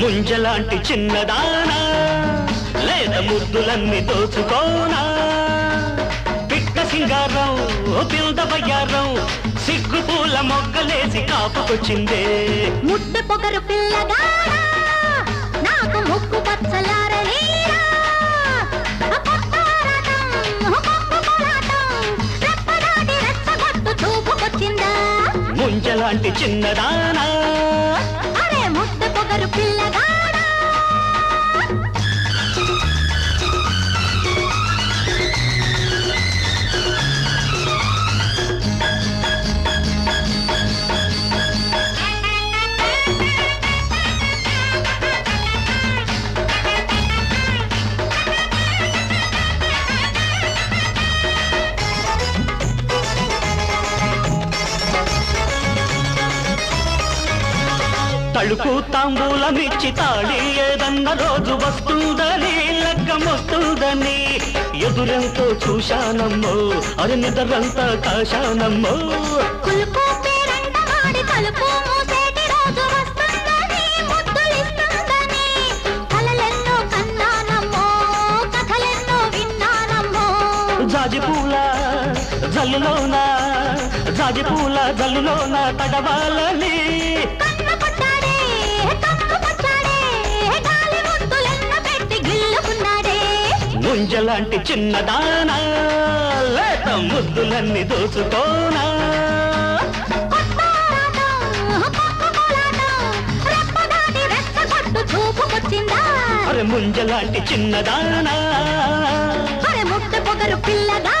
ముంజలాంటి చిన్నదానా లేత ముద్దులన్నీ దోచుకోనా. పిట్ట సింగారం పిల్ద బయ్యారం సిగ్గు పూల మొగ్గలేసి కాపుకొచ్చిందే. ముద్దె పొగరు పిల్లగాడా నాకు ముక్కు చూపుకొచ్చిందా. ముంజలాంటి చిన్నదానా తలుపు తాంబూలమిచ్చి తాళి ఏదన్న రోజు వస్తుందని లగ్గమొస్తుందని ఎదురెంతో చూశానమ్మో అది నిద్రంతా కాశానమ్మో. జాజి పూల జల్లులోన జాజి పూల జల్లులోన తడవాలని. ముంజలాంటి చిన్నదానా లేత ముద్దులన్నీ చూపుకొచ్చిందా? అరే ముంజలాంటి చిన్నదానా అరే ముట్ట పొగరు పిల్లగాడా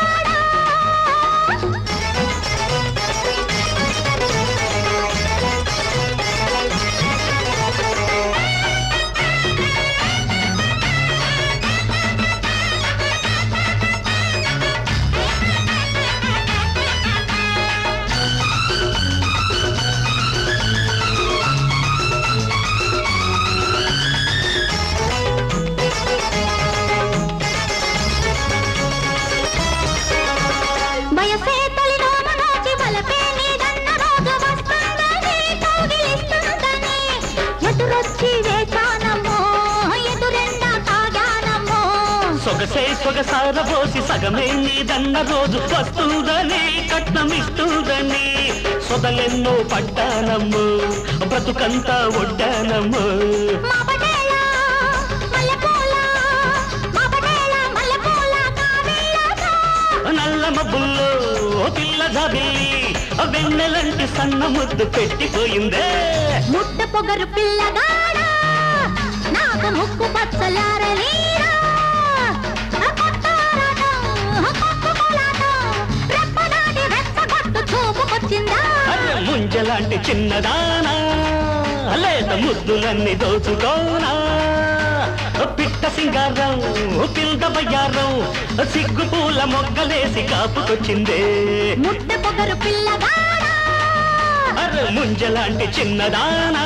సొగసే సొగసార పోసి సగమే నీదన్న రోజు వస్తుందని కట్నమిస్తుందని. సొదలెన్నో పడ్డానమ్ము బ్రతుకంతా ఒడ్డానమ్ము. మా పటేల మల్లెపూల మా పటేల మల్లెపూల కావేళ్ళతో నల్ల మబ్బుల్లో పిల్ల జాబిల్లి వెన్నెలంటి సన్న ముద్దు పెట్టిపోయిందే. ముట్ట పొగరు పిల్లగాడా నాకు ముక్కు పచ్చలారనీరా ముంజలాంటి చిన్నదానా లేత ముద్దులన్నీ దోచుకోనా. పిట్ట సింగారం పిల్ద బయ్యారం సిగ్గు పూల మొగ్గలేసి కాపుకొచ్చిందే. ముట్ట పొగరు అరే ముంజలాంటి చిన్నదానా.